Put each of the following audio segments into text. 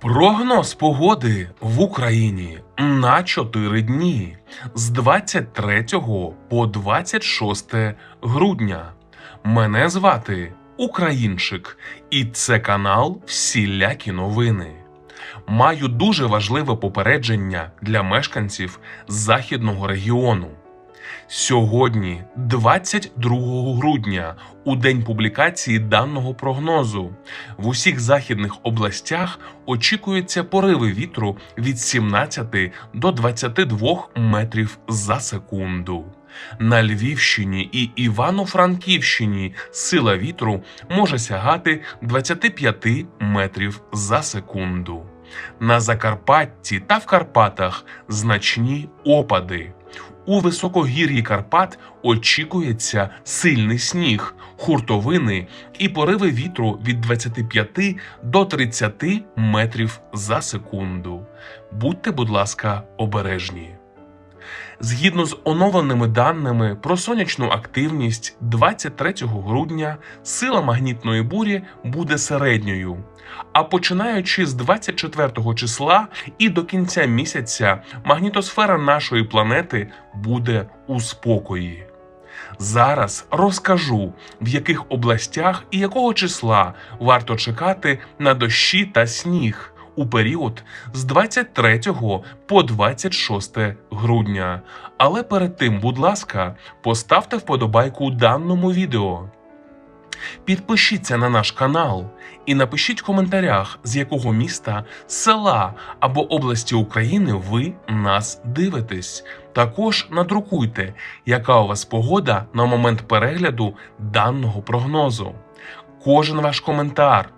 Прогноз погоди в Україні на 4 дні з 23 по 26 грудня. Мене звати Українчик, і це канал Всілякі новини. Маю дуже важливе попередження для мешканців західного регіону. Сьогодні, 22 грудня, у день публікації даного прогнозу, в усіх західних областях очікуються пориви вітру від 17 до 22 метрів за секунду. На Львівщині і Івано-Франківщині сила вітру може сягати 25 метрів за секунду. На Закарпатті та в Карпатах значні опади. У високогір'ї Карпат очікується сильний сніг, хуртовини і пориви вітру від 25 до 30 метрів за секунду. Будьте, будь ласка, обережні. Згідно з оновленими даними про сонячну активність 23 грудня сила магнітної бурі буде середньою. А починаючи з 24 числа і до кінця місяця магнітосфера нашої планети буде у спокої. Зараз розкажу, в яких областях і якого числа варто чекати на дощі та сніг у період з 23 по 26 грудня. Але перед тим, будь ласка, поставте вподобайку даному відео. Підпишіться на наш канал і напишіть в коментарях, з якого міста, села або області України ви нас дивитесь. Також надрукуйте, яка у вас погода на момент перегляду даного прогнозу. Кожен ваш коментар,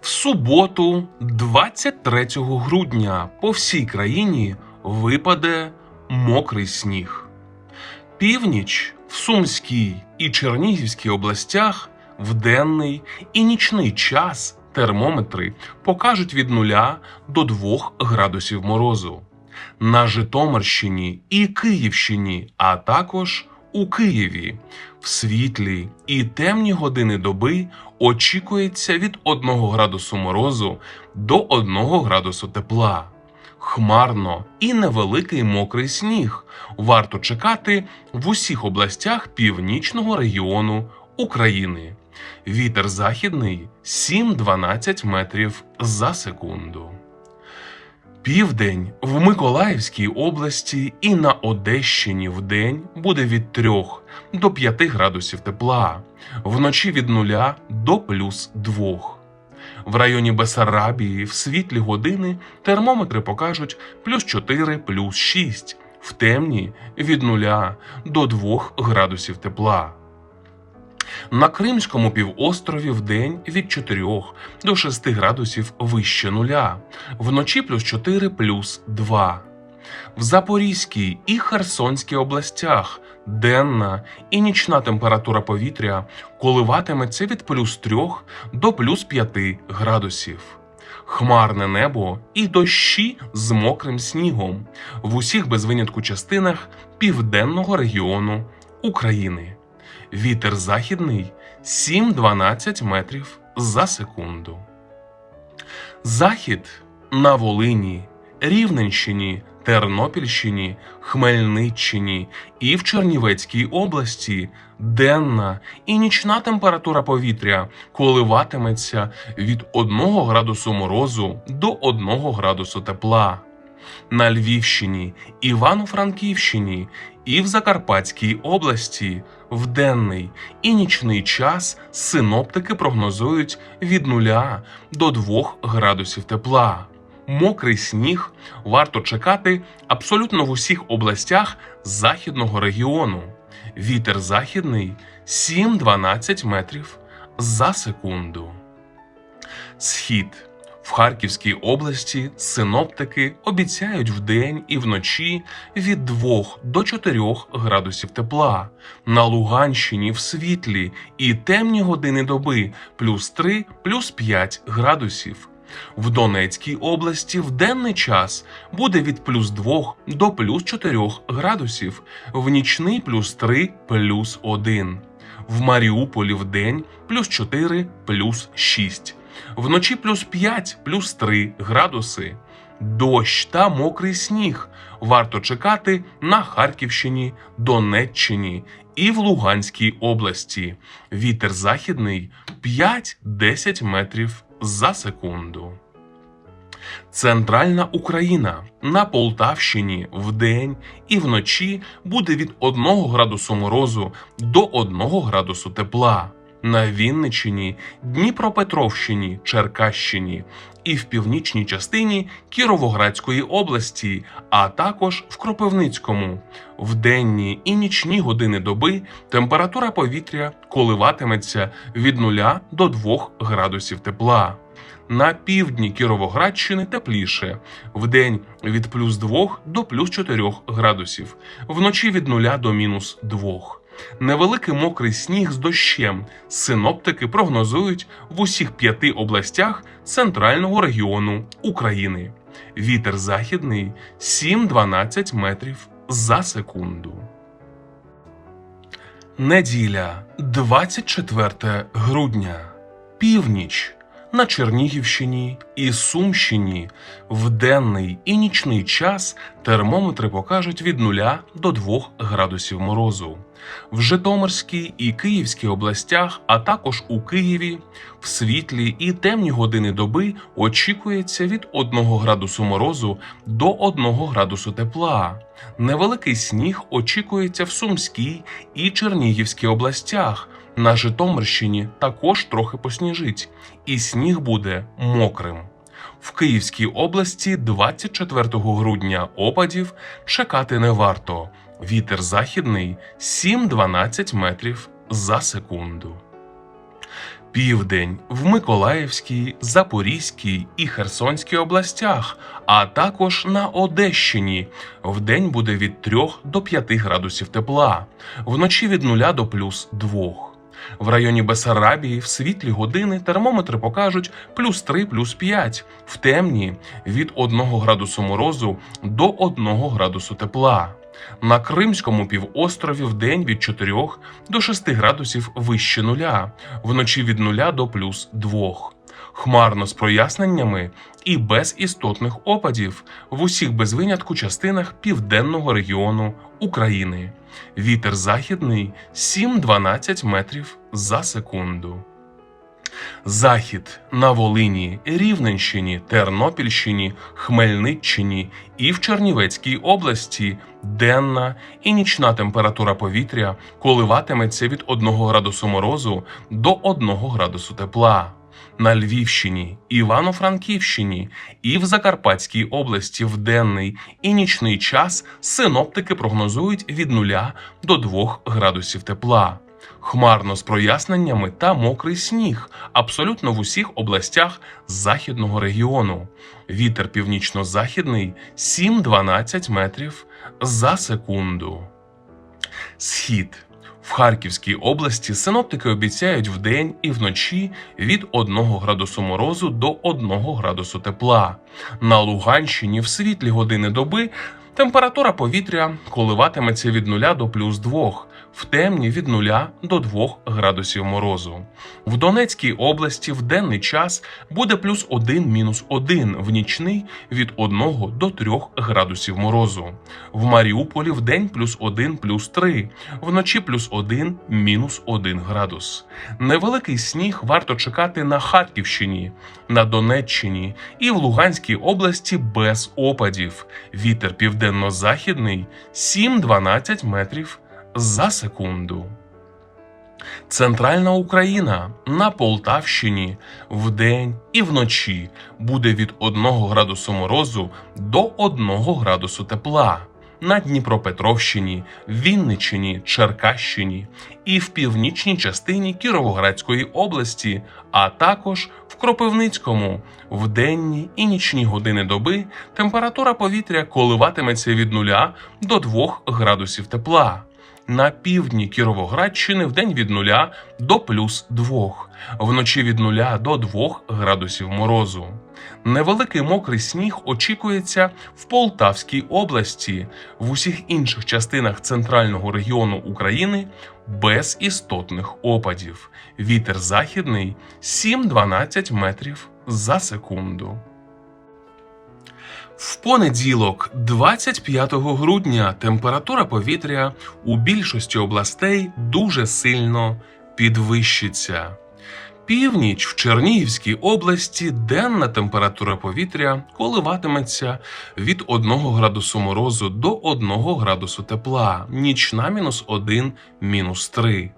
В суботу, 23 грудня, по всій країні випаде мокрий сніг. Північ в Сумській і Чернігівській областях в денний і нічний час термометри покажуть від 0 до 2 градусів морозу. На Житомирщині і Київщині, а також у Києві в світлі і темні години доби очікується від 1 градусу морозу до 1 градусу тепла. Хмарно і невеликий мокрий сніг варто чекати в усіх областях північного регіону України. Вітер західний 7-12 метрів за секунду. Південь в Миколаївській області і на Одещині в день буде від 3 до 5 градусів тепла, вночі від 0 до плюс 2. В районі Бесарабії в світлі години термометри покажуть плюс 4, плюс 6, в темні від 0 до 2 градусів тепла. На Кримському півострові в день від 4 до 6 градусів вище нуля, вночі плюс 4 плюс 2. В Запорізькій і Херсонській областях денна і нічна температура повітря коливатиметься від плюс 3 до плюс 5 градусів. Хмарне небо і дощі з мокрим снігом в усіх без винятку частинах південного регіону України. Вітер західний 7-12 метрів за секунду. Захід на Волині, Рівненщині, Тернопільщині, Хмельниччині і в Чернівецькій області денна і нічна температура повітря коливатиметься від 1 градусу морозу до 1 градусу тепла. На Львівщині, Івано-Франківщині і в Закарпатській області в денний і нічний час синоптики прогнозують від 0 до 2 градусів тепла. Мокрий сніг варто чекати абсолютно в усіх областях західного регіону. Вітер західний 7-12 метрів за секунду. Схід В Харківській області синоптики обіцяють вдень і вночі від 2 до 4 градусів тепла. На Луганщині в світлі і темні години доби плюс 3 плюс 5 градусів. В Донецькій області в денний час буде від плюс 2 до плюс 4 градусів, в нічний плюс 3 плюс 1. В Маріуполі в день плюс 4 плюс 6. Вночі плюс 5 плюс 3 градуси. Дощ та мокрий сніг варто чекати на Харківщині, Донеччині і в Луганській області. Вітер західний 5-10 метрів за секунду. Центральна Україна на Полтавщині вдень і вночі буде від 1 градусу морозу до 1 градусу тепла. На Вінниччині, Дніпропетровщині, Черкащині і в північній частині Кіровоградської області, а також в Кропивницькому. В денні і нічні години доби температура повітря коливатиметься від 0 до 2 градусів тепла. На півдні Кіровоградщини тепліше, вдень від плюс 2 до плюс 4 градусів, вночі від 0 до мінус 2. Невеликий мокрий сніг з дощем. Синоптики прогнозують в усіх п'яти областях центрального регіону України. Вітер західний 7-12 метрів за секунду. Неділя, 24 грудня. Північ на Чернігівщині і Сумщині в денний і нічний час термометри покажуть від 0 до 2 градусів морозу. В Житомирській і Київській областях, а також у Києві, в світлі і темні години доби очікується від 1 градусу морозу до 1 градусу тепла. Невеликий сніг очікується в Сумській і Чернігівській областях. На Житомирщині також трохи посніжить, і сніг буде мокрим. В Київській області 24 грудня опадів чекати не варто. Вітер західний 7-12 метрів за секунду. Південь в Миколаївській, Запорізькій і Херсонській областях, а також на Одещині. Вдень буде від 3 до 5 градусів тепла, вночі від 0 до плюс 2. В районі Бесарабії в світлі години термометри покажуть плюс 3, плюс 5, в темні від 1 градусу морозу до 1 градусу тепла. На Кримському півострові в день від 4 до 6 градусів вище нуля, вночі від 0 до плюс 2. Хмарно з проясненнями і без істотних опадів в усіх без винятку частинах південного регіону України. Вітер західний 7-12 метрів за секунду. Захід на Волині, Рівненщині, Тернопільщині, Хмельниччині і в Чернівецькій області денна і нічна температура повітря коливатиметься від 1 градусу морозу до 1 градусу тепла. На Львівщині, Івано-Франківщині і в Закарпатській області в денний і нічний час синоптики прогнозують від 0 до 2 градусів тепла. Хмарно з проясненнями та мокрий сніг абсолютно в усіх областях західного регіону. Вітер північно-західний 7-12 метрів за секунду. Схід в Харківській області синоптики обіцяють вдень і вночі від 1 градусу морозу до 1 градусу тепла. На Луганщині в світлі години доби температура повітря коливатиметься від 0 до плюс 2, в темні від 0 до 2 градусів морозу. В Донецькій області в денний час буде плюс 1 мінус 1, в нічний від 1 до 3 градусів морозу. В Маріуполі в день плюс 1 плюс 3, вночі плюс 1 мінус 1 градус. Невеликий сніг варто чекати на Харківщині, на Донеччині і в Луганській області без опадів. Вітер південно-західний 7-12 метрів за секунду. Центральна Україна на Полтавщині вдень і вночі буде від 1 градусу морозу до 1 градусу тепла. На Дніпропетровщині, Вінниччині, Черкащині і в північній частині Кіровоградської області, а також в Кропивницькому. В денні і нічні години доби температура повітря коливатиметься від 0 до 2 градусів тепла. На півдні Кіровоградщини в день від 0 до плюс 2, вночі від 0 до 2 градусів морозу. Невеликий мокрий сніг очікується в Полтавській області, в усіх інших частинах центрального регіону України без істотних опадів. Вітер західний 7-12 метрів за секунду. В понеділок, 25 грудня, температура повітря у більшості областей дуже сильно підвищиться. Північ в Чернігівській області денна температура повітря коливатиметься від 1 градусу морозу до 1 градусу тепла, нічна мінус 1, мінус 3.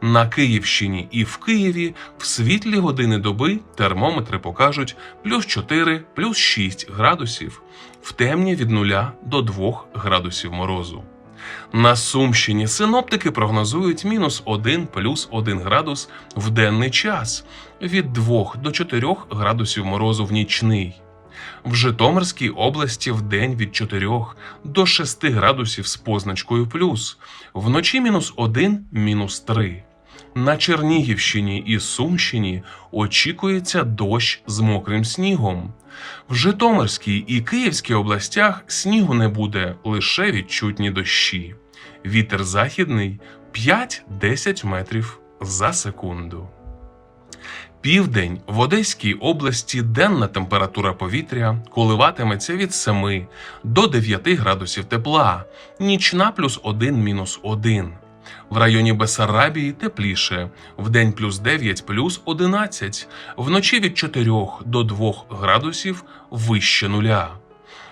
На Київщині і в Києві в світлі години доби термометри покажуть плюс 4, плюс 6 градусів, в темні від 0 до 2 градусів морозу. На Сумщині синоптики прогнозують мінус 1 плюс 1 градус в денний час, від 2 до 4 градусів морозу в нічний. В Житомирській області в день від 4 до 6 градусів з позначкою плюс, вночі мінус 1, мінус 3. На Чернігівщині і Сумщині очікується дощ з мокрим снігом. В Житомирській і Київській областях снігу не буде, лише відчутні дощі. Вітер західний 5-10 метрів за секунду. Південь в Одеській області денна температура повітря коливатиметься від 7 до 9 градусів тепла, нічна плюс 1 мінус 1. В районі Бесарабії тепліше, вдень плюс 9 плюс 11, вночі від 4 до 2 градусів вище нуля.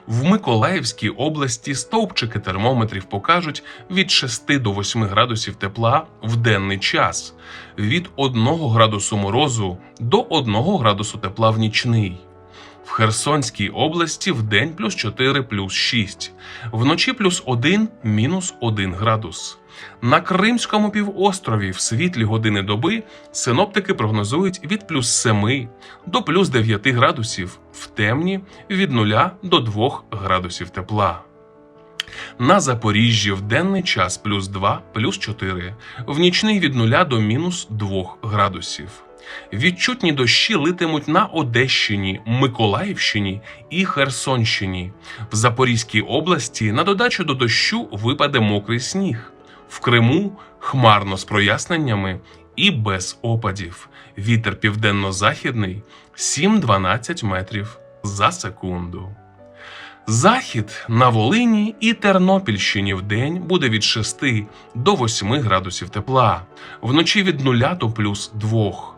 В Миколаївській області стовпчики термометрів покажуть від 6 до 8 градусів тепла в денний час, від 1 градусу морозу до 1 градусу тепла в нічний. В Херсонській області в день плюс 4 плюс 6, вночі плюс 1 мінус 1 градус. На Кримському півострові в світлі години доби синоптики прогнозують від плюс 7 до плюс 9 градусів, в темні від 0 до 2 градусів тепла. На Запоріжжі в денний час плюс 2, плюс 4, в нічний від 0 до мінус 2 градусів. Відчутні дощі литимуть на Одещині, Миколаївщині і Херсонщині. В Запорізькій області на додачу до дощу випаде мокрий сніг. В Криму хмарно з проясненнями і без опадів. Вітер південно-західний 7-12 метрів за секунду. Захід на Волині і Тернопільщині в день буде від 6 до 8 градусів тепла, вночі від 0 до плюс 2.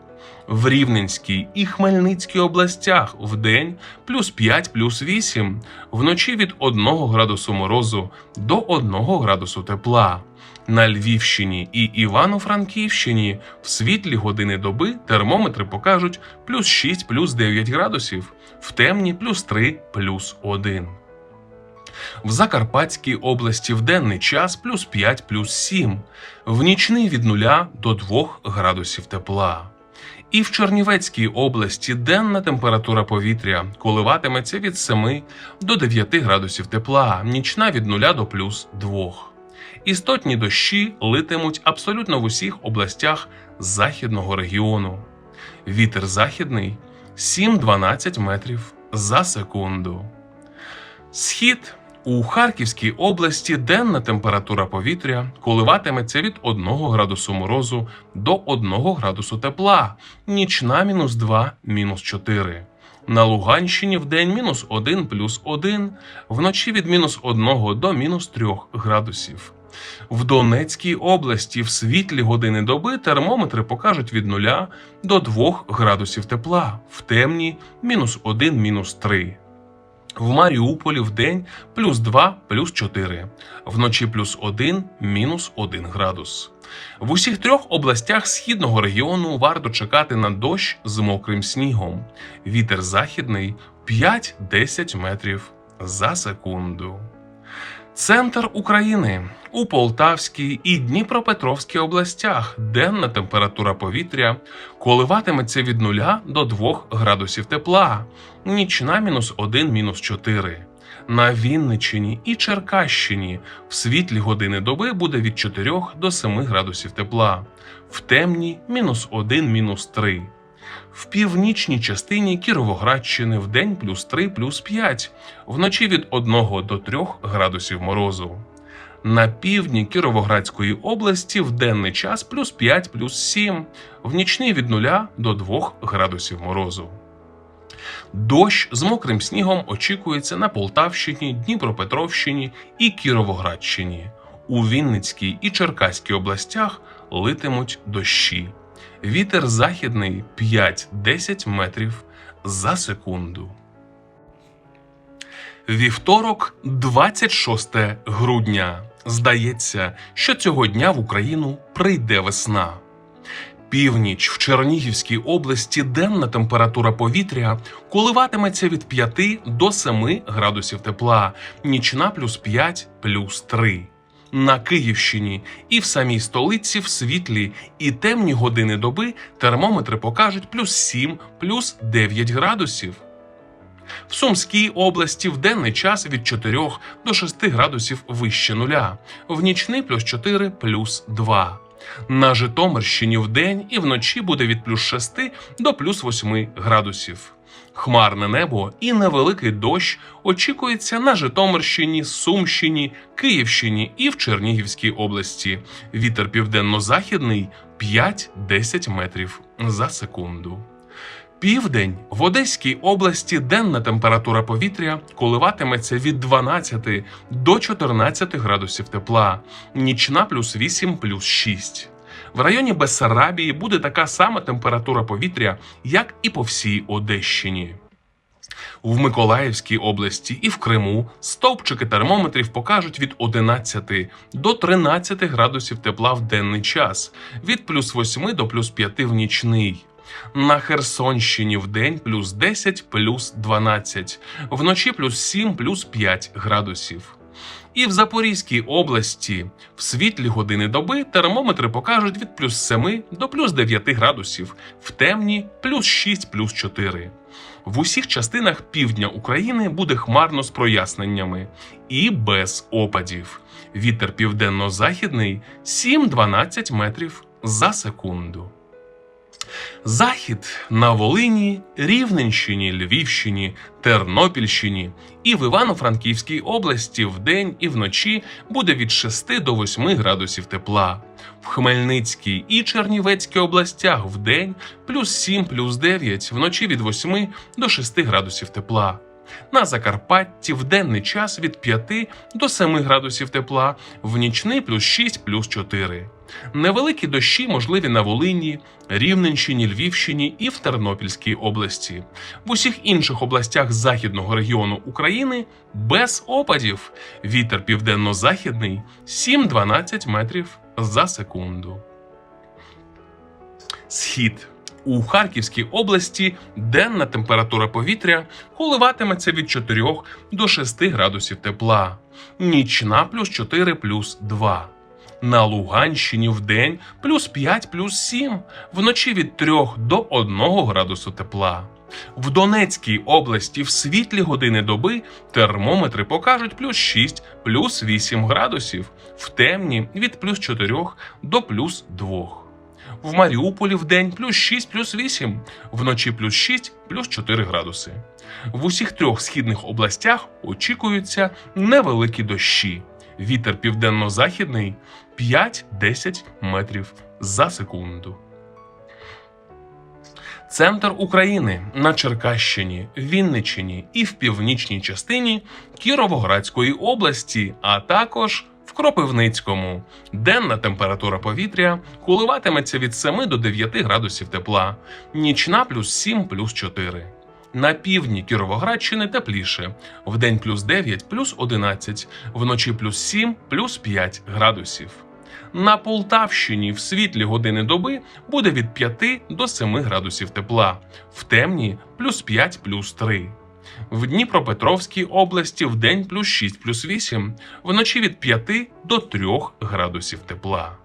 В Рівненській і Хмельницькій областях в день плюс 5 плюс 8, вночі від 1 градусу морозу до 1 градусу тепла. На Львівщині і Івано-Франківщині в світлі години доби термометри покажуть плюс 6 плюс 9 градусів, в темні плюс 3 плюс 1. В Закарпатській області в денний час плюс 5 плюс 7, в нічний від 0 до 2 градусів тепла. І в Чернівецькій області денна температура повітря коливатиметься від 7 до 9 градусів тепла, нічна від 0 до плюс 2. Істотні дощі литимуть абсолютно в усіх областях західного регіону. Вітер західний 7-12 метрів за секунду. Схід у Харківській області денна температура повітря коливатиметься від 1 градусу морозу до 1 градусу тепла, нічна мінус 2, мінус 4. На Луганщині в день мінус 1 плюс 1, вночі від мінус 1 до мінус 3 градусів. В Донецькій області в світлі години доби термометри покажуть від 0 до 2 градусів тепла, в темні мінус 1, мінус 3. В Маріуполі в день плюс 2, плюс 4, вночі плюс 1, мінус 1 градус. В усіх трьох областях східного регіону варто чекати на дощ з мокрим снігом. Вітер західний 5-10 метрів за секунду. Центр України у Полтавській і Дніпропетровській областях денна температура повітря коливатиметься від 0 до 2 градусів тепла, нічна мінус 1, мінус 4. На Вінниччині і Черкащині в світлі години доби буде від 4 до 7 градусів тепла, в темні мінус 1, мінус 3. В північній частині Кіровоградщини в день плюс 3, плюс 5, вночі від 1 до 3 градусів морозу. На півдні Кіровоградської області в денний час плюс 5, плюс 7, в нічний від 0 до 2 градусів морозу. Дощ з мокрим снігом очікується на Полтавщині, Дніпропетровщині і Кіровоградщині. У Вінницькій і Черкаській областях литимуть дощі. Вітер західний 5-10 метрів за секунду. Вівторок, 26 грудня. Здається, що цього дня в Україну прийде весна. Північ в Чернігівській області денна температура повітря коливатиметься від 5 до 7 градусів тепла, нічна плюс 5 плюс 3. На Київщині і в самій столиці в світлі і темні години доби термометри покажуть плюс 7 плюс 9 градусів. В Сумській області в денний час від 4 до 6 градусів вище нуля, в нічний плюс 4 плюс 2. На Житомирщині вдень і вночі буде від плюс 6 до плюс 8 градусів. Хмарне небо і невеликий дощ очікується на Житомирщині, Сумщині, Київщині і в Чернігівській області. Вітер південно-західний 5-10 метрів за секунду. Південь в Одеській області денна температура повітря коливатиметься від 12 до 14 градусів тепла, нічна плюс 8 плюс 6. В районі Бессарабії буде така сама температура повітря, як і по всій Одещині. В Миколаївській області і в Криму стовпчики термометрів покажуть від 11 до 13 градусів тепла в денний час, від плюс 8 до плюс 5 в нічний. На Херсонщині в день плюс 10, плюс 12, вночі плюс 7, плюс 5 градусів. І в Запорізькій області в світлі години доби термометри покажуть від плюс 7 до плюс 9 градусів, в темні плюс 6, плюс 4. В усіх частинах півдня України буде хмарно з проясненнями і без опадів. Вітер південно-західний 7-12 метрів за секунду. Захід на Волині, Рівненщині, Львівщині, Тернопільщині і в Івано-Франківській області вдень і вночі буде від 6 до 8 градусів тепла. В Хмельницькій і Чернівецькій областях вдень плюс 7, плюс 9, вночі від 8 до 6 градусів тепла. На Закарпатті в денний час від 5 до 7 градусів тепла, в нічний плюс 6, плюс 4. Невеликі дощі можливі на Волині, Рівненщині, Львівщині і в Тернопільській області. В усіх інших областях західного регіону України без опадів. Вітер південно-західний 7-12 метрів за секунду. Схід у Харківській області денна температура повітря коливатиметься від 4 до 6 градусів тепла, нічна плюс 4 плюс 2. На Луганщині в день плюс 5 плюс 7, вночі від 3 до 1 градусу тепла. В Донецькій області в світлі години доби термометри покажуть плюс 6 плюс 8 градусів, в темні від плюс 4 до плюс 2. В Маріуполі в день плюс 6 плюс 8, вночі плюс 6 плюс 4 градуси. В усіх трьох східних областях очікуються невеликі дощі. Вітер південно-західний 5-10 метрів за секунду. Центр України на Черкащині, Вінниччині і в північній частині Кіровоградської області, а також в Кропивницькому. Денна температура повітря коливатиметься від 7 до 9 градусів тепла, нічна плюс 7 плюс 4. На півдні Кіровоградщини тепліше, вдень плюс 9 плюс 11, вночі плюс 7 плюс 5 градусів. На Полтавщині в світлі години доби буде від 5 до 7 градусів тепла, в темні плюс 5 плюс 3. В Дніпропетровській області в день плюс 6 плюс 8, вночі від 5 до 3 градусів тепла.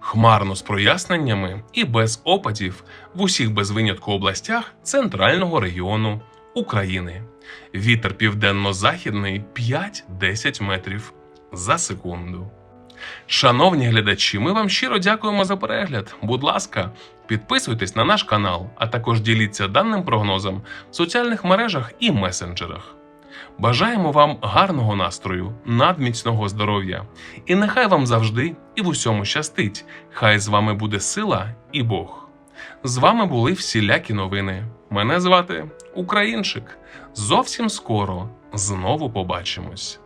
Хмарно з проясненнями і без опадів в усіх без винятку областях центрального регіону України. Вітер південно-західний 5-10 метрів за секунду. Шановні глядачі, ми вам щиро дякуємо за перегляд. Будь ласка, підписуйтесь на наш канал, а також діліться даним прогнозом в соціальних мережах і месенджерах. Бажаємо вам гарного настрою, надміцного здоров'я, і нехай вам завжди і в усьому щастить. Хай з вами буде сила і Бог. З вами були всілякі новини. Мене звати Українчик. Зовсім скоро знову побачимось.